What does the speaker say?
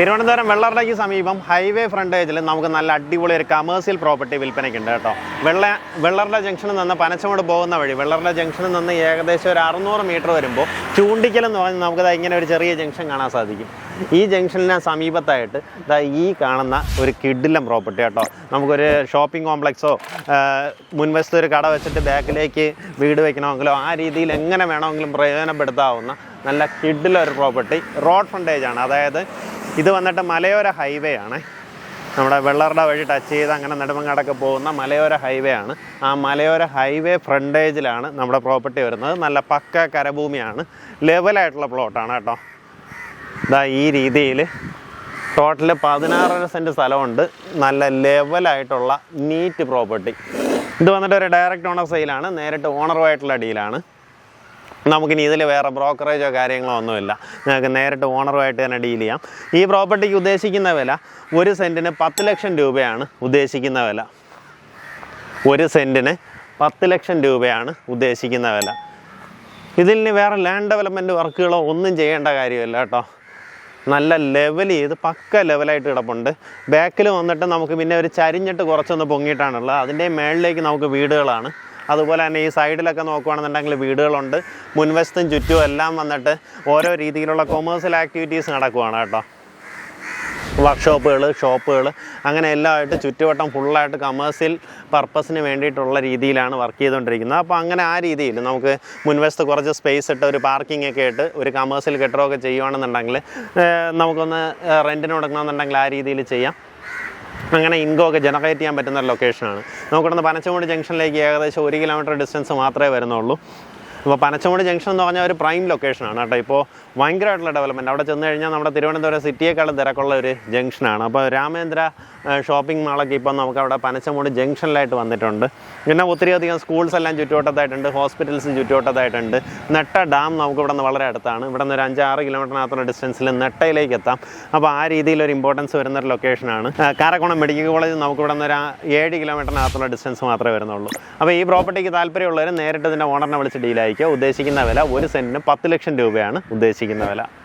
തിരുവനന്തപുരം വെള്ളറടയ്ക്ക് സമീപം ഹൈവേ ഫ്രണ്ടേജിൽ നമുക്ക് നല്ല അടിപൊളി ഒരു കമേഴ്സ്യൽ പ്രോപ്പർട്ടി വിൽപ്പനയ്ക്കുണ്ട് കേട്ടോ. വെള്ള വെള്ളറട ജംഗ്ഷനിൽ നിന്ന് പനച്ചമോട് പോകുന്ന വഴി വെള്ളറട ജംഗ്ഷനിൽ നിന്ന് ഏകദേശം ഒരു അറുന്നൂറ് മീറ്റർ വരുമ്പോൾ ചൂണ്ടിക്കൽ എന്ന് പറഞ്ഞാൽ നമുക്കത് ഇങ്ങനെ ഒരു ചെറിയ ജംഗ്ഷൻ കാണാൻ സാധിക്കും. ഈ ജംഗ്ഷനിന് സമീപത്തായിട്ട് ഇതാ ഈ കാണുന്ന ഒരു കിഡിലം പ്രോപ്പർട്ടി കേട്ടോ. നമുക്കൊരു ഷോപ്പിംഗ് കോംപ്ലക്സോ മുൻവശത്ത് ഒരു കട വെച്ചിട്ട് ബാക്കിലേക്ക് വീട് വെക്കണമെങ്കിലോ ആ രീതിയിൽ എങ്ങനെ വേണമെങ്കിലും പ്രയോജനപ്പെടുത്താവുന്ന നല്ല കിഡിലൊരു പ്രോപ്പർട്ടി റോഡ് ഫ്രണ്ടേജാണ് അതായത് ഇത് വന്നിട്ട് മലയോര ഹൈവേ ആണ്. നമ്മുടെ വെള്ളറുടെ വഴി ടച്ച് ചെയ്ത് അങ്ങനെ നെടുമങ്ങാടൊക്കെ പോകുന്ന മലയോര ഹൈവേ ആണ്. ആ മലയോര ഹൈവേ ഫ്രണ്ടേജിലാണ് നമ്മുടെ പ്രോപ്പർട്ടി വരുന്നത്. നല്ല പക്ക കരഭൂമിയാണ്. ലെവലായിട്ടുള്ള പ്ലോട്ടാണ് കേട്ടോ. ഇതാ ഈ രീതിയിൽ ടോട്ടൽ പതിനാറര സെന്റ് സ്ഥലമുണ്ട്. നല്ല ലെവലായിട്ടുള്ള നീറ്റ് പ്രോപ്പർട്ടി ഇത് വന്നിട്ട് ഒരു ഡയറക്റ്റ് ഓണർ സെയിലാണ് നേരിട്ട് ഓണറുമായിട്ടുള്ള ഡീലാണ് നമുക്കിനി ഇതിൽ വേറെ ബ്രോക്കറേജോ കാര്യങ്ങളോ ഒന്നുമില്ല. നിങ്ങൾക്ക് നേരിട്ട് ഓണറുമായിട്ട് തന്നെ ഡീൽ ചെയ്യാം. ഈ പ്രോപ്പർട്ടിക്ക് ഉദ്ദേശിക്കുന്ന വില ഒരു സെന്റിന് പത്ത് ലക്ഷം രൂപയാണ് ഉദ്ദേശിക്കുന്ന വില. ഒരു സെന്റിന് പത്ത് ലക്ഷം രൂപയാണ് ഉദ്ദേശിക്കുന്ന വില. ഇതിൽ ഇനി വേറെ ലാൻഡ് ഡെവലപ്മെന്റ് വർക്കുകളോ ഒന്നും ചെയ്യേണ്ട കാര്യമില്ല കേട്ടോ. നല്ല ലെവൽ ചെയ്ത് പക്ക ലെവലായിട്ട് കിടപ്പുണ്ട്. ബാക്കിൽ വന്നിട്ട് നമുക്ക് പിന്നെ ഒരു ചരിഞ്ഞിട്ട് കുറച്ചൊന്ന് പൊങ്ങിയിട്ടാണുള്ളത് അതിന്റെ മേളിലേക്ക് നമുക്ക് വീടുകളാണ്. അതുപോലെ തന്നെ ഈ സൈഡിലൊക്കെ നോക്കുകയാണെന്നുണ്ടെങ്കിൽ വീടുകളുണ്ട്. മുൻവശത്തും ചുറ്റും എല്ലാം വന്നിട്ട് ഓരോ രീതിയിലുള്ള കൊമേഴ്സ്യൽ ആക്ടിവിറ്റീസ് നടക്കുവാണ് കേട്ടോ. വർക്ക്ഷോപ്പുകൾ ഷോപ്പുകൾ അങ്ങനെ എല്ലാമായിട്ട് ചുറ്റുവട്ടം ഫുള്ളായിട്ട് കമേഴ്സ്യൽ പർപ്പസിന് വേണ്ടിയിട്ടുള്ള രീതിയിലാണ് വർക്ക് ചെയ്തുകൊണ്ടിരിക്കുന്നത്. അപ്പോൾ അങ്ങനെ ആ രീതിയിൽ നമുക്ക് മുൻവശത്ത് കുറച്ച് സ്പേസ് ഇട്ട് ഒരു പാർക്കിംഗ് ഒക്കെ ഇട്ട് ഒരു കമേഴ്സ്യൽ കെട്ടിടമൊക്കെ ചെയ്യുകയാണെന്നുണ്ടെങ്കിൽ നമുക്കൊന്ന് റെന്റിന് കൊടുക്കണമെന്നുണ്ടെങ്കിൽ ആ രീതിയിൽ ചെയ്യാം. അങ്ങനെ ഇൻകോ ഒക്കെ ജനറേറ്റ് ചെയ്യാൻ പറ്റുന്ന ലൊക്കേഷനാണ് നമുക്കിവിടുന്ന് പനച്ചമൂട് ജംഗ്ഷനിലേക്ക് ഏകദേശം ഒരു കിലോമീറ്റർ ഡിസ്റ്റൻസ് മാത്രമേ വരുന്നുള്ളൂ. ഇപ്പോൾ പനച്ചമൂട് ജംഗ്ഷൻ എന്ന് പറഞ്ഞാൽ ഒരു പ്രൈം ലൊക്കേഷനാണ് കേട്ടോ. ഇപ്പോൾ ഭയങ്കരമായിട്ടുള്ള ഡെവലപ്മെന്റ് അവിടെ ചെന്ന് കഴിഞ്ഞാൽ നമ്മുടെ തിരുവനന്തപുരം സിറ്റിയേക്കാളും തിരക്കുള്ള ഒരു ജംഗ്ഷനാണ് അപ്പോൾ രാമേന്ദ്ര ഷോപ്പിംഗ് മാളൊക്കെ ഇപ്പോൾ നമുക്ക് അവിടെ പനച്ചമൂട് ജംഗ്ഷനിലായിട്ട് വന്നിട്ടുണ്ട്. പിന്നെ ഒത്തിരിയധികം സ്കൂൾസ് എല്ലാം ചുറ്റുവട്ടത്തായിട്ടുണ്ട് ഹോസ്പിറ്റൽസ് ചുറ്റുവട്ടത്തായിട്ടുണ്ട്. നെട്ട ഡാം നമുക്ക് ഇവിടെ നിന്ന് വളരെ അടുത്താണ്. ഇവിടെ നിന്ന് ഒരു അഞ്ചാറ് കിലോമീറ്ററിനകത്തുള്ള ഡിസ്റ്റൻസിൽ നെട്ടയിലേക്ക് എത്താം. അപ്പോൾ ആ രീതിയിൽ ഒരു ഇമ്പോർട്ടൻസ് വരുന്നൊരു ലൊക്കേഷനാണ് കാരക്കോണം മെഡിക്കൽ കോളേജ് നമുക്ക് ഇവിടെ നിന്ന് ഒരു ഏഴ് കിലോമീറ്ററിനകത്തുള്ള ഡിസ്റ്റൻസ് മാത്രമേ വരുന്നുള്ളൂ. അപ്പോൾ ഈ പ്രോപ്പർട്ടിക്ക് താല്പര്യമുള്ളവർ നേരിട്ട് ഇതിന്റെ ഓണറിനെ വിളിച്ച് ഡീലായിരിക്കുക ഉദ്ദേശിക്കുന്ന വില ഒരു സെന്റിന് പത്ത് ലക്ഷം രൂപയാണ് ഉദ്ദേശിക്കുന്ന വില.